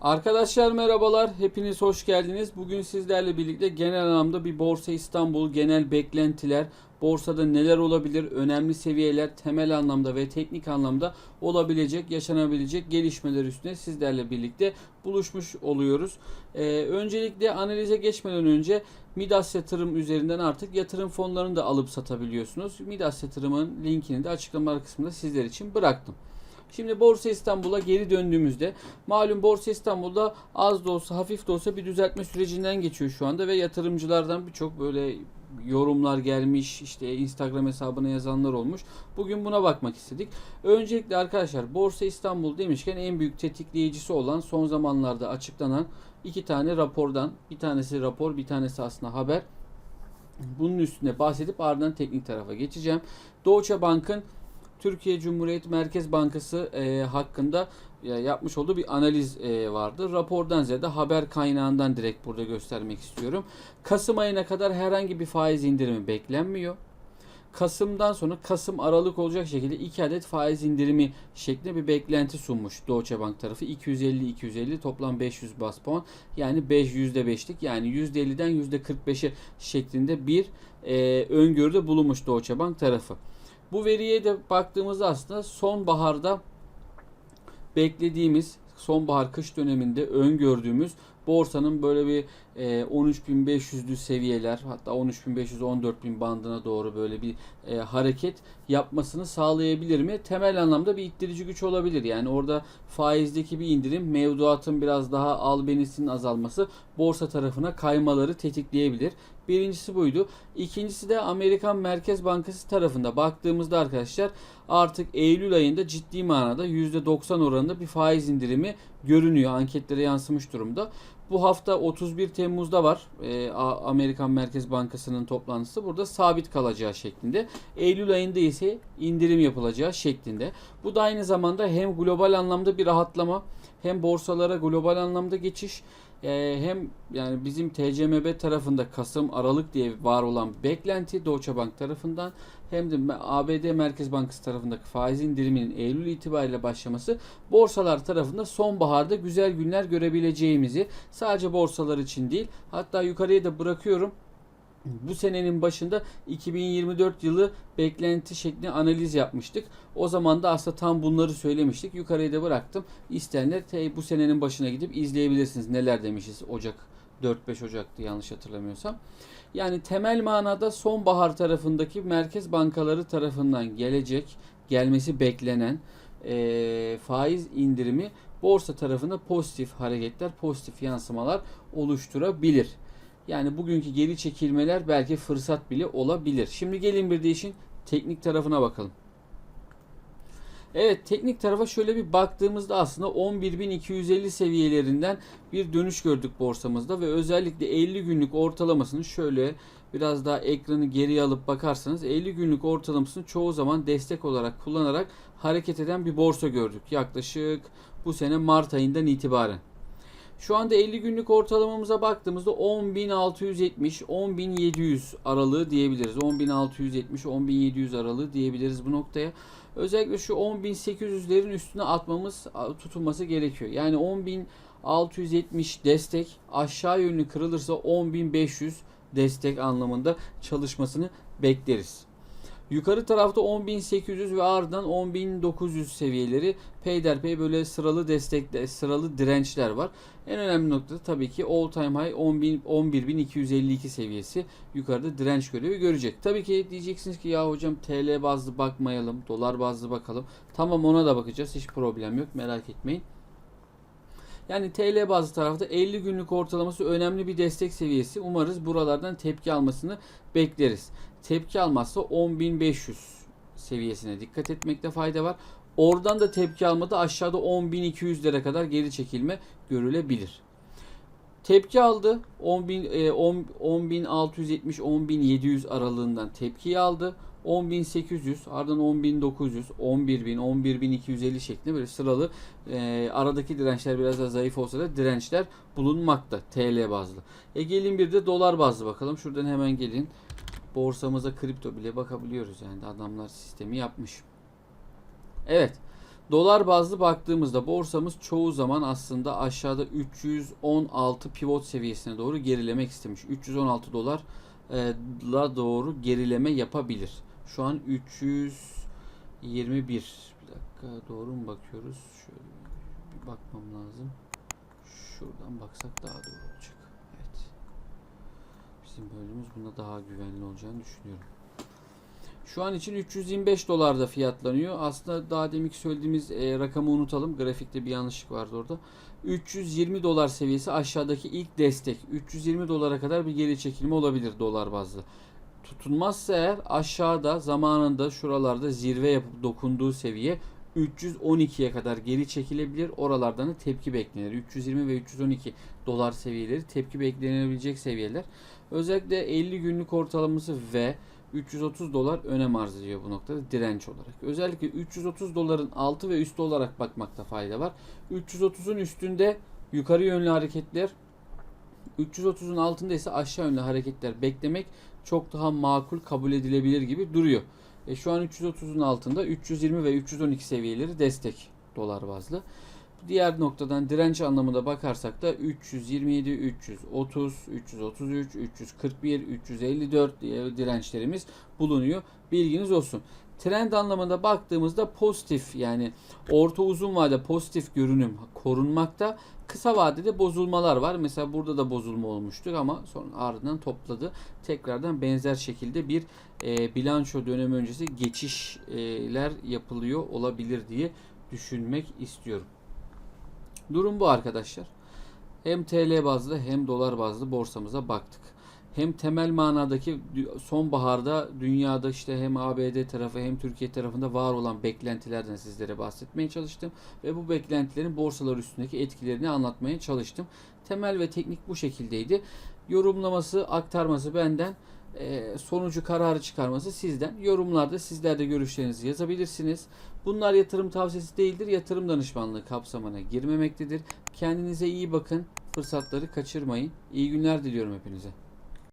Arkadaşlar merhabalar, hepiniz hoş geldiniz. Bugün sizlerle birlikte genel anlamda bir Borsa İstanbul genel beklentiler, borsada neler olabilir, önemli seviyeler, temel anlamda ve teknik anlamda olabilecek, yaşanabilecek gelişmeler üstüne sizlerle birlikte buluşmuş oluyoruz. Ee, öncelikle analize geçmeden önce Midas yatırım üzerinden artık yatırım fonlarını da alıp satabiliyorsunuz. Midas yatırımın linkini de açıklama kısmında sizler için bıraktım. Şimdi Borsa İstanbul'a geri döndüğümüzde malum Borsa İstanbul'da az da olsa hafif de olsa bir düzeltme sürecinden geçiyor şu anda ve yatırımcılardan birçok böyle yorumlar gelmiş işte Instagram hesabına yazanlar olmuş. Bugün buna bakmak istedik. Öncelikle arkadaşlar Borsa İstanbul demişken en büyük tetikleyicisi olan son zamanlarda açıklanan iki tane rapordan bir tanesi rapor bir tanesi aslında haber. Bunun üstüne bahsedip ardından teknik tarafa geçeceğim. Deutsche Bank'ın Türkiye Cumhuriyet Merkez Bankası e, hakkında yapmış olduğu bir analiz e, vardı. Rapordan ziyade haber kaynağından direkt burada göstermek istiyorum. Kasım ayına kadar herhangi bir faiz indirimi beklenmiyor. Kasım'dan sonra Kasım Aralık olacak şekilde 2 adet faiz indirimi şeklinde bir beklenti sunmuş Deutsche Bank tarafı. 250-250 toplam 500 bas puan yani 5 %5'lik yani %50'den %45'e şeklinde bir e, öngörüde bulunmuş Deutsche Bank tarafı. Bu veriye de baktığımızda aslında sonbaharda beklediğimiz sonbahar kış döneminde öngördüğümüz borsanın böyle bir e, 13.500'lü seviyeler hatta 13.500-14.000 bandına doğru böyle bir e, hareket yapmasını sağlayabilir mi? Temel anlamda bir ittirici güç olabilir. Yani orada faizdeki bir indirim mevduatın biraz daha albenisinin azalması borsa tarafına kaymaları tetikleyebilir. Birincisi buydu. İkincisi de Amerikan Merkez Bankası tarafında baktığımızda arkadaşlar artık Eylül ayında ciddi manada %90 oranında bir faiz indirimi görünüyor. Anketlere yansımış durumda. Bu hafta 31 Temmuz'da var e, Amerikan Merkez Bankası'nın toplantısı. Burada sabit kalacağı şeklinde. Eylül ayında ise indirim yapılacağı şeklinde. Bu da aynı zamanda hem global anlamda bir rahatlama hem borsalara global anlamda geçiş e, hem yani bizim TCMB tarafında Kasım Aralık diye var olan beklenti Deutsche Bank tarafından hem de ABD Merkez Bankası tarafındaki faiz indiriminin Eylül itibariyle başlaması borsalar tarafında sonbaharda güzel günler görebileceğimizi sadece borsalar için değil hatta yukarıya da bırakıyorum bu senenin başında 2024 yılı beklenti şeklinde analiz yapmıştık. O zaman da aslında tam bunları söylemiştik. Yukarıya da bıraktım. İsteyenler bu senenin başına gidip izleyebilirsiniz. Neler demişiz Ocak 4-5 Ocak'tı yanlış hatırlamıyorsam. Yani temel manada sonbahar tarafındaki merkez bankaları tarafından gelecek, gelmesi beklenen e, faiz indirimi borsa tarafında pozitif hareketler, pozitif yansımalar oluşturabilir. Yani bugünkü geri çekilmeler belki fırsat bile olabilir. Şimdi gelin bir de işin teknik tarafına bakalım. Evet teknik tarafa şöyle bir baktığımızda aslında 11.250 seviyelerinden bir dönüş gördük borsamızda ve özellikle 50 günlük ortalamasını şöyle biraz daha ekranı geriye alıp bakarsanız 50 günlük ortalamasını çoğu zaman destek olarak kullanarak hareket eden bir borsa gördük. Yaklaşık bu sene Mart ayından itibaren. Şu anda 50 günlük ortalamamıza baktığımızda 10.670 10.700 aralığı diyebiliriz. 10.670 10.700 aralığı diyebiliriz bu noktaya. Özellikle şu 10.800'lerin üstüne atmamız tutulması gerekiyor. Yani 10.670 destek aşağı yönlü kırılırsa 10.500 destek anlamında çalışmasını bekleriz. Yukarı tarafta 10.800 ve ardından 10.900 seviyeleri peyderpey böyle sıralı destekler, sıralı dirençler var. En önemli nokta tabii ki all time high 10.000 11.252 seviyesi yukarıda direnç görevi görecek. Tabii ki diyeceksiniz ki ya hocam TL bazlı bakmayalım, dolar bazlı bakalım. Tamam ona da bakacağız. Hiç problem yok. Merak etmeyin. Yani TL bazı tarafta 50 günlük ortalaması önemli bir destek seviyesi. Umarız buralardan tepki almasını bekleriz. Tepki almazsa 10.500 seviyesine dikkat etmekte fayda var. Oradan da tepki almadı aşağıda 10.200'lere kadar geri çekilme görülebilir. Tepki aldı. 10.670 10.700 aralığından tepki aldı. 10.800 ardından 10.900 11.000 11.250 şeklinde böyle sıralı e, aradaki dirençler biraz daha zayıf olsa da dirençler bulunmakta TL bazlı. E gelin bir de dolar bazlı bakalım. Şuradan hemen gelin. Borsamıza kripto bile bakabiliyoruz yani adamlar sistemi yapmış. Evet. Dolar bazlı baktığımızda borsamız çoğu zaman aslında aşağıda 316 pivot seviyesine doğru gerilemek istemiş. 316 dolar la doğru gerileme yapabilir. Şu an 321. Bir dakika doğru mu bakıyoruz? Şöyle bir bakmam lazım. Şuradan baksak daha doğru olacak. Evet. Bizim bölümümüz bunda daha güvenli olacağını düşünüyorum. Şu an için 325 dolarda fiyatlanıyor. Aslında daha deminki söylediğimiz e, rakamı unutalım. Grafikte bir yanlışlık vardı orada. 320 dolar seviyesi aşağıdaki ilk destek. 320 dolara kadar bir geri çekilme olabilir dolar bazlı. Tutunmazsa eğer aşağıda zamanında şuralarda zirve yapıp dokunduğu seviye 312'ye kadar geri çekilebilir. Oralardan da tepki beklenir. 320 ve 312 dolar seviyeleri tepki beklenebilecek seviyeler. Özellikle 50 günlük ortalaması ve 330 dolar önem arz ediyor bu noktada direnç olarak. Özellikle 330 doların altı ve üstü olarak bakmakta fayda var. 330'un üstünde yukarı yönlü hareketler 330'un altında ise aşağı yönlü hareketler beklemek çok daha makul kabul edilebilir gibi duruyor. E şu an 330'un altında 320 ve 312 seviyeleri destek dolar bazlı. Diğer noktadan direnç anlamında bakarsak da 327, 330, 333, 341, 354 diye dirençlerimiz bulunuyor. Bilginiz olsun. Trend anlamında baktığımızda pozitif yani orta uzun vade pozitif görünüm korunmakta. Kısa vadede bozulmalar var. Mesela burada da bozulma olmuştu ama sonra ardından topladı. Tekrardan benzer şekilde bir e, bilanço dönemi öncesi geçişler yapılıyor olabilir diye düşünmek istiyorum. Durum bu arkadaşlar. Hem TL bazlı hem dolar bazlı borsamıza baktık. Hem temel manadaki sonbaharda dünyada işte hem ABD tarafı hem Türkiye tarafında var olan beklentilerden sizlere bahsetmeye çalıştım. Ve bu beklentilerin borsalar üstündeki etkilerini anlatmaya çalıştım. Temel ve teknik bu şekildeydi. Yorumlaması, aktarması benden e, sonucu kararı çıkarması sizden. Yorumlarda sizler de görüşlerinizi yazabilirsiniz. Bunlar yatırım tavsiyesi değildir. Yatırım danışmanlığı kapsamına girmemektedir. Kendinize iyi bakın. Fırsatları kaçırmayın. İyi günler diliyorum hepinize.